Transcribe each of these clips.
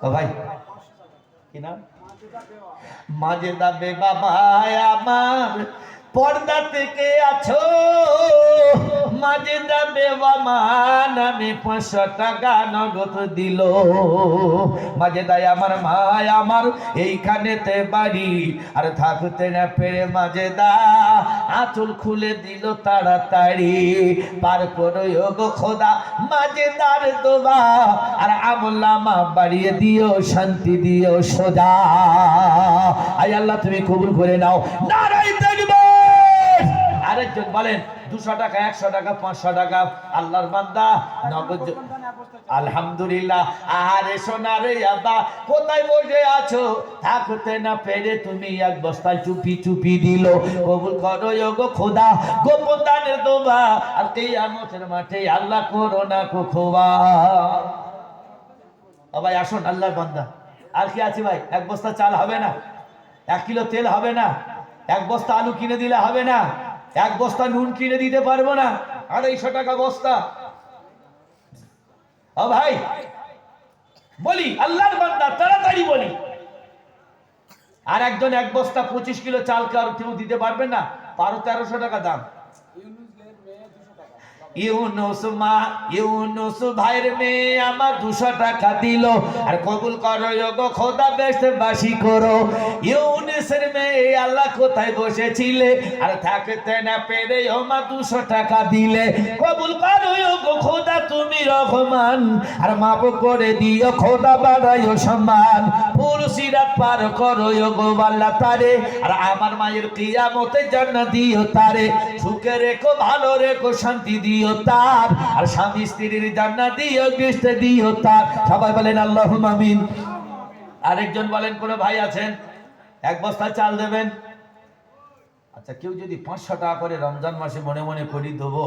ভাই কি নাম? মাজেদা বেবাবা আমার পর্দা থেকে আছো। মাজেদা বেবা মান আমি পাঁচশো টাকা নগদ দিল। মাজেদাই আমার মায় আমার এইখানেতে বাড়ি, আর থাকতে না পেরে মাজেদা আঁচল খুলে দিল তাড়াতাড়ি। পার করো গো খোদা মাজেদার দোবা আর আমলামা বাড়িয়ে দিও, শান্তি দিও, সোজা। আই আল্লাহ, তুমি কবুল করে নাও। নারাই দেখবে আরেকজন বলেন দুশো টাকা, একশো টাকা, পাঁচশো টাকা, আল্লাহর বান্দা, নগদ আলহামদুলিল্লাহ। আরে সোনারে আবা কোথায় বসে আছো? থাকতে না পেরে তুমি এক বস্তা চুপি চুপি দিল। কবুল করো গো খোদা গোপন দানের দোবা। আর কিয়ামতের মাঠে আল্লাহ করো না কো খোবা। ভাই, আসুন, আল্লাহর বান্দা। আর কি আছে ভাই? এক বস্তা চাল হবে না। এক কিলো তেল হবে না। এক বস্তা আলু কিনে দিলে হবে না। এক বস্তা নুন কিনে দিতে পারব না, আড়াইশো টাকা বস্তা। ও ভাই, বলি, আল্লাহর বান্দা, তাড়াতাড়ি বলি। আর একজন এক বস্তা পঁচিশ কিলো চাল কেউ দিতে পারবে না? বারো তেরোশো টাকা দাম। ইউনুস মা, ইউনুস মেয়ে আমার দুশো টাকা দিল। আর কবুল করো গো খোদা বেশ বাসি করো। ইউনুসের মেয়ে আল্লাহ কোথায় বসেছিলে? আর থাকতে না পেরে ও মা দুশো টাকা দিলে। কবুল করো গো খোদা, তুমি রহমান। আর মাপ করে দিও, খোদা বাড়াইও সম্মান। পার করো তারে। আর আমার মায়ের কিয়ামতে জান্নাত দিও তারে। সুখে রেখো, ভালো রেখো, শান্তি দিও তার। আর স্বামী স্ত্রীর জান্নাত দিও দিও তার। সবাই বলেন আমিন। আরেকজন বলেন, কোন ভাই আছেন? এক বস্তা চাল দেবেন? আচ্ছা কেউ যদি পাঁচশো টাকা করে রমজান মাসে মনে মনে করি দেবো,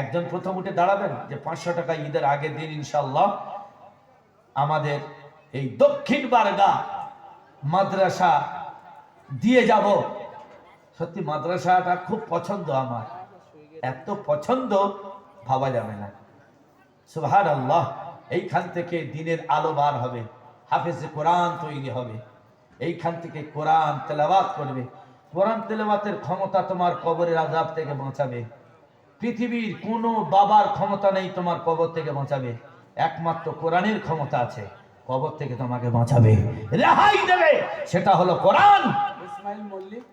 একজন প্রথম উঠে দাঁড়াবেন যে পাঁচশো টাকা ঈদের আগের দিন ইনশাল্লাহ আমাদের এই দক্ষিণ বারগা মাদ্রাসা দিয়ে যাব। সত্যি মাদ্রাসাটা খুব পছন্দ আমার। এত পছন্দ ভাবা যাবে না। সুহার আল্লাহ এইখান থেকে দিনের আলো বার হবে, হাফেজে কোরআন তৈরি হবে। এইখান থেকে কোরআন তেলাবাত করবে। কোরআন তেলাবাতের ক্ষমতা তোমার কবরের আজাব থেকে বাঁচাবে। পৃথিবীর কোনো বাবার ক্ষমতা নেই তোমার কবর থেকে বাঁচাবে। একমাত্র কোরআনের ক্ষমতা আছে। কবর থেকে তোমাকে বাঁচাবে রেহাই দেবে। সেটা হলো কোরআন। ইসমাইল মল্লিক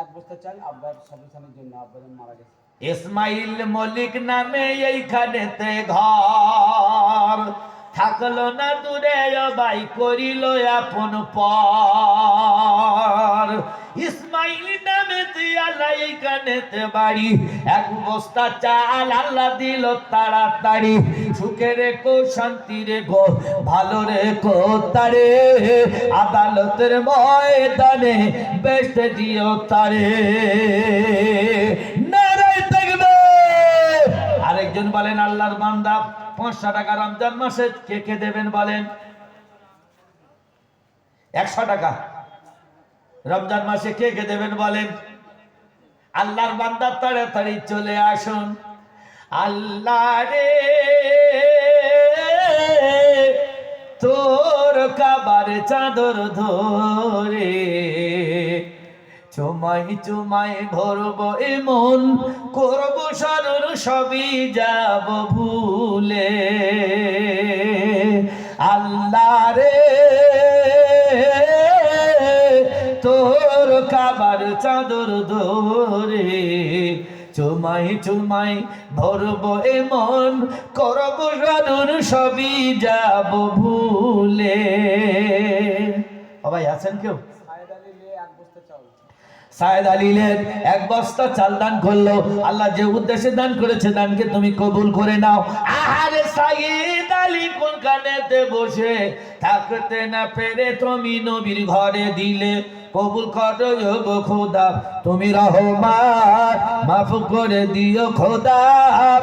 এক বস্তা চাল আব্বার সবসানের জন্য আব্বার মারা গেছে। ইসমাইল মল্লিক নামে এইখানেতে ঘর। থাকল না দূরে বাই করিল আপন পর। ইসমাইল নামে আল্লাহ এইখানেতে বাড়ি। এক বস্তা চাল আল্লাহ দিল তাড়াতাড়ি। সুখে রেখো শান্তি রেখো ভালো রেখো তারে। আদালতের ময়দানে বেসতে দিও তারে। আরেকজন বলেন, আল্লাহর বান্দা, পাঁচশো টাকা রমজান মাসে কে কে দেবেন বলেন? একশো টাকা। রমজান মাসে কে কে দেবেন বলেন? আল্লাহর বান্দা তাড়াতাড়ি চলে আসুন। আল্লাহ রে তোর কাবার চাদর ধরে চুমাই চুমাই ভরব এমন করব সরল সবই যাব ভুলে। আল্লাহ রে তোর কাবার চাদর ধরে চুমাই চুমাই ভরব এমন, করব সরল সবই যাব ভুলে। ভাই আছেন কেউ? আলীলের এক বস্তা চাল দান করল। আল্লাহ যে উদ্দেশ্যে দান করেছে দানকে তুমি কবুল করে নাও। আরে সাইদ আলী কোন কানেতে বসে, থাকতে না পেরে তুমি নবীর ঘরে দিলে। কবুল করো গো খোদা। তুমি রহমান, মাফ করে দিও খোদা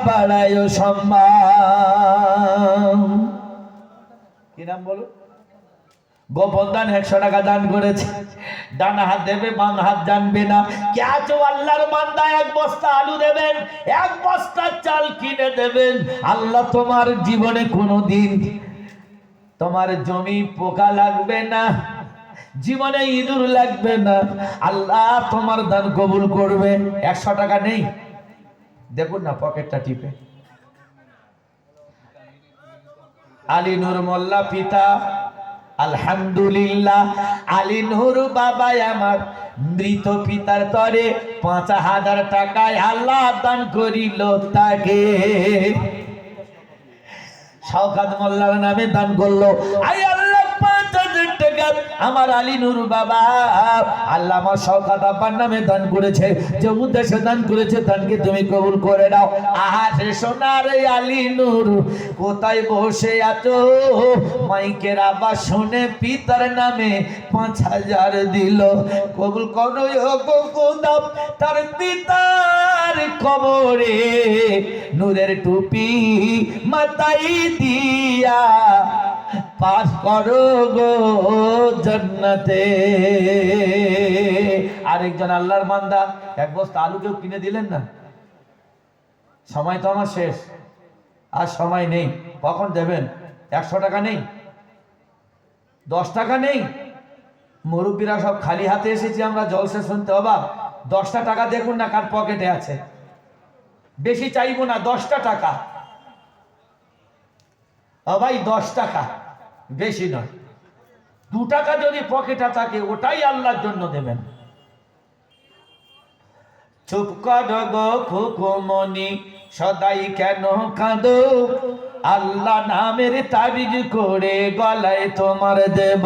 বাড়ায় সম্মান। কি নাম বলো? গোপন দান একশো টাকা দান করেছে। ডান হাত দেবে, বাম হাত জানবে না। কে আছো আল্লাহর বান্দা এক বস্তা আলু দেবেন, এক বস্তা চাল কিনে দেবেন। আল্লাহ তোমার জীবনে কোনো দিন তোমার জমি পোকা লাগবে না। জীবনে ইঁদুর লাগবে না। আল্লাহ তোমার দান কবুল করবে। একশো টাকা নেই। দেখুন না, পকেটটা টিপে। আলী নূর মোল্লা পিতা, আলহামদুলিল্লাহ। আলী নূর বাবাই আমার মৃত পিতার তরে পাঁচ হাজার টাকায় আল্লাহ দান করিল তাকে। শওকাত মোল্লার নামে দান করল। পাঁচ হাজার আমার আলী নূর বাবা। আল্লাহ আমার শওকাত আব্বার নামে দান করেছে, যে উদ্দেশ্যে দান করেছে, দানকে তুমি কবুল করে নাও। আহার সোনার আলী নূর, কোথায় বসে আছো? মাইকের আবার শুনে পিতার নামে পাঁচ হাজার দিল। কবুল করো গো খোদা তার পিতার কবরে নূরের টুপি মাতাই দিয়া পাস করো গো জান্নাতে। আরেকজন আল্লাহর বান্দা, এক বস্তা আলু কেউ কিনে দিলেন না? সময় তো আমার শেষ, আর সময় নেই। কখন দেবেন? একশো টাকা নেই? দশ টাকা নেই? মুরব্বীরা সব খালি হাতে এসেছি, আমরা জলসে শুনতে অবাক। দশটা টাকা দেখুন না কার পকেটে আছে। বেশি চাইব না, দশটা টাকা। ভাই, দশ টাকা। বেশি নয়। দু টাকা যদি পকেটে থাকে, ওটাই আল্লাহর জন্য দেবেন। চুপ কর খুকুমনি সদাই কেন কাঁদো? আল্লাহ নামের তাবিজ করে গলায় তোমার দেব।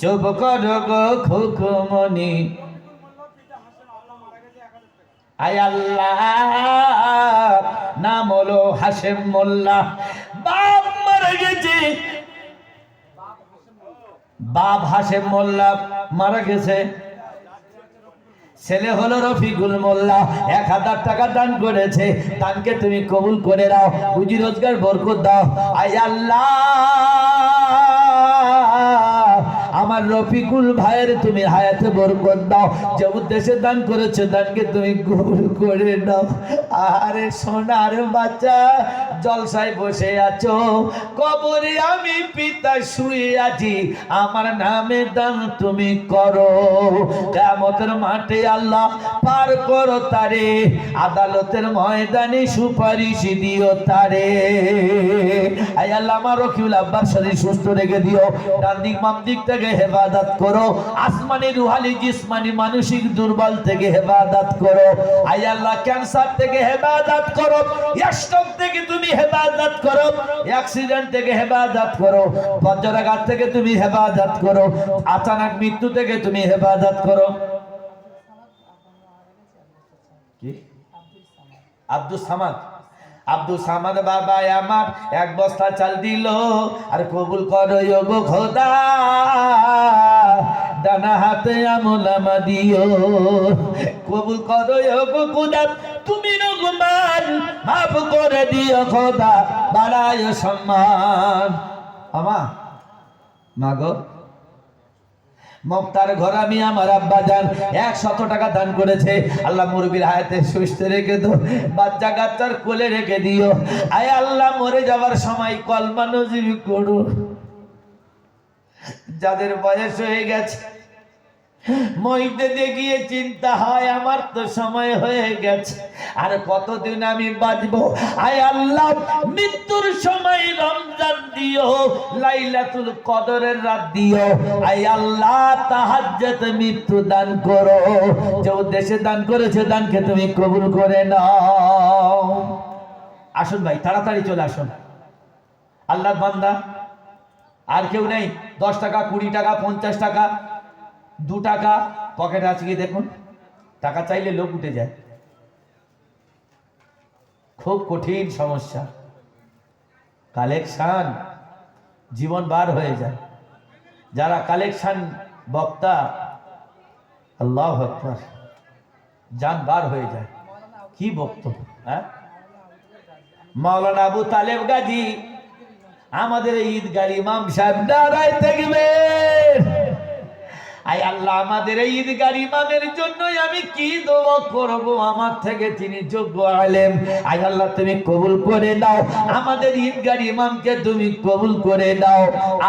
চুপ কর গো খুকুমনি আয় আল্লাহ, নাম হলো হাসেম মোল্লা। বাপ মারা গেছে বাপ হাসেম মোল্লা মারা গেছে। ছেলে হলো রফিকুল মোল্লা, এক হাজার টাকা দান করেছে। দানকে তুমি কবুল করে দাও রুজি রোজগার বরকত দাও। আয় আল্লাহ, আমার রফিকুল ভাইয়ের তুমি হায়াতে বরকত দাও। যে উদ্দেশ্যে দান করেছে, দানকে তুমি কবুল করে দাও আরে সোনার বাচ্চা জলসায় বসে আছো। কবরে আমি পিতা শুয়ে আছি। আমার নামে দান তুমি করো। কেমতের মাঠে আল্লাহ পার করো তারে। আদালতের ময়দানে সুপারিশ দিও তারে। আল্লাহ আমার রকিউল আব্বার শরীর সুস্থ রেখে দিও। ডান দিক, বাম দিক থেকে হেফাজত করো। আসমানি রুহালি জিসমানি মানসিক দুর্বল থেকে হেফাজত করো। আই আল্লাহ, ক্যান্সার থেকে হেফাজত করো। স্ট্রোক থেকে তুমি হেফাজত করো। অ্যাক্সিডেন্ট থেকে হেফাজত করো। বজ্রাঘাত থেকে তুমি হেফাজত করো। আচানক মৃত্যু থেকে তুমি হেফাজত করো। আব্দুল সামাদ। আব্দুল সামাদ বাবা আমার এক বস্তা চাল দিল, আর কবুল করো গো খোদা। ডানা হাতে আমলামা দিও কবুল করো গো খোদা। তুমি রঘুমান মাফ করে দিও খোদা বাড়ায় সম্মান। আমা, মাগো মুক্তার ঘর আমি আমার আব্বা যান এক শত টাকা দান করেছে। আল্লাহ মুরবির হায়াতে সুস্থ রেখে দো বাচ্চা কাচ্চার কোলে রেখে দিও। আয় আল্লাহ, মরে যাওয়ার সময় কলমা নজির করো। যাদের বয়স হয়ে গেছে মইতে দেখিয়ে চিন্তা হয়, আমার তো সময় হয়ে গেছে। আর কতদিন আমি বাঁচবো? আয় আল্লাহ, মৃত্যুর সময় রমজান দিও, লাইলাতুল কদরের রাত দিও। আয় আল্লাহ তাহাজ্জত মৃত্যু দান করো। যে উদ্দেশ্যে দান করেছে, দানকে তুমি কবুল করে নাও। আসুন ভাই, তাড়াতাড়ি চলে আসুন। আল্লাহ বান্দা, আর কেউ নেই। দশ টাকা, কুড়ি টাকা, পঞ্চাশ টাকা দু টাকা পকেটে আছে কি দেখুন, টাকা চাইলে লোক উঠে যায়। খুব কঠিন সমস্যা। কালেকশন জীবন বার হয়ে যায়। যারা কালেকশন বক্তা, আল্লাহ আকবার, যান বার হয়ে যায়। কি বক্তব্য হ্যাঁ? মাওলানা আবু তালেব গাজী, আমাদের ঈদগার ইমাম সাহেব দাঁড়ায় থাকবে আই আল্লাহ, আমাদের এই ঈদগার ইমামের জন্যই আমি কি দোয়া করব? আমার থেকে তিনি যোগ্য আলেম। আই আল্লাহ, তুমি কবুল করে দাও আমাদের ঈদগার ইমামকে তুমি কবুল করে দাও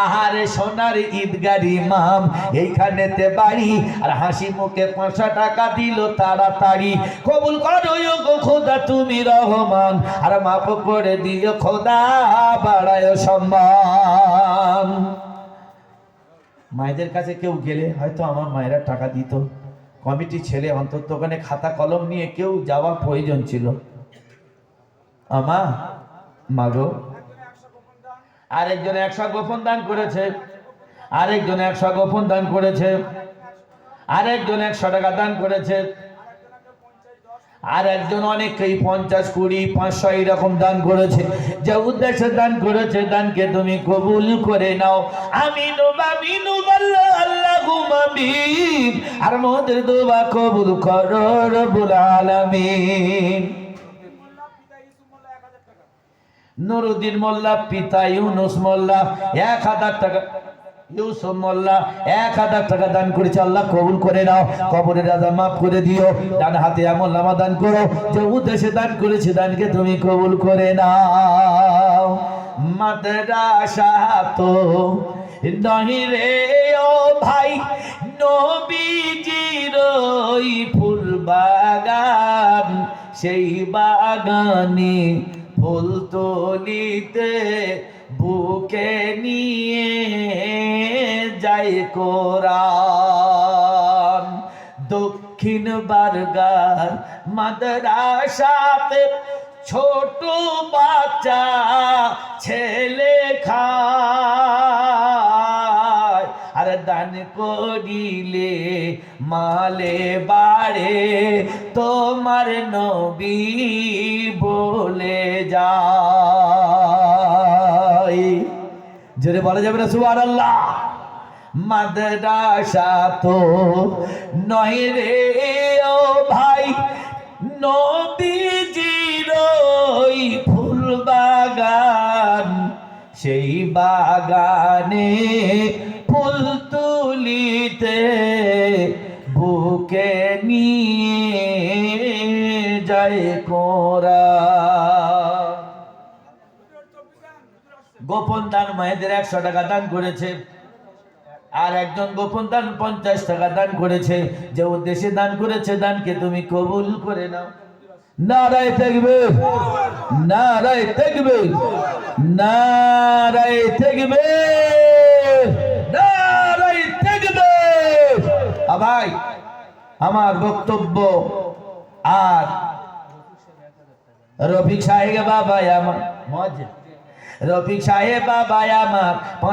আহারে সোনার ঈদগার ইমাম, এইখানেতে বাড়ি। আর হাসি মুখে পাঁচশো টাকা দিল তাড়াতাড়ি। কবুল করো গো খোদা, তুমি রহমান। আর মাফ করে দিও খোদা, বাড়ায় সম্মান। মায়েদের কাছে কেউ গেলে হয়তো আমার মায়েরা টাকা দিত। কমিটি ছেলে অন্তত ওখানে খাতা কলম নিয়ে কেউ যাওয়া প্রয়োজন ছিল। আমা, মাগো। আরেকজন একশো গোপন দান করেছে। আরেকজন একশো গোপন দান করেছে। আরেকজন একশো টাকা দান করেছে। আর একজন অনেকেই পঞ্চাশ, কুড়ি, পাঁচশো এরকম দান করেছে। যে উদ্দেশ্যে দান করেছে, দানকে তুমি কবুল করে নাও। আমি আর মোদের দোয়া কবুল করো আলামিন। নুরুদ্দিন মোল্লা, পিতা ইউনুস মোল্লা, এক হাজার টাকা এক হাজার টাকা দান করে নাও। রাজা মাফ করে দিও। ডান হাতে দান করো। দান তুমি কবুল করে নাও। মাদ্রাসা তো নহি রে, ও ভাই ওই বাগান। সেই বাগানে ফুল তুলিতে বুকে নিয়ে যায় কোরআন। দক্ষিণ বারগার মাদ্রাসাতে ছোট বাচ্চা ছেলে খায়। আর দান করিলে মালে বাড়ে, তোমার নবী বলে যায়। জোরে বলা যাবে না সুবার আল্লাহ মাদ্রাসা তো নয় রে, ও ভাই। নবীজির ওই ফুল বাগান, সেই বাগানে ফুল তুলিতে বুকে নিয়ে যায় কোরা গোপন দান মায়েদের একশো টাকা দান করেছে। আর একজন গোপন দান পঞ্চাশ টাকা দান করেছে, যে উদ্দেশ্যে দান করেছে, দানকে তুমি কবুল করে নাও। নারায় থাকবে নারায় থাকবে নারায় থাকবে ভাই, আমার বক্তব্য আর রফিক সাহেব বাবা আমার রফিক সাহেব বাবা আমার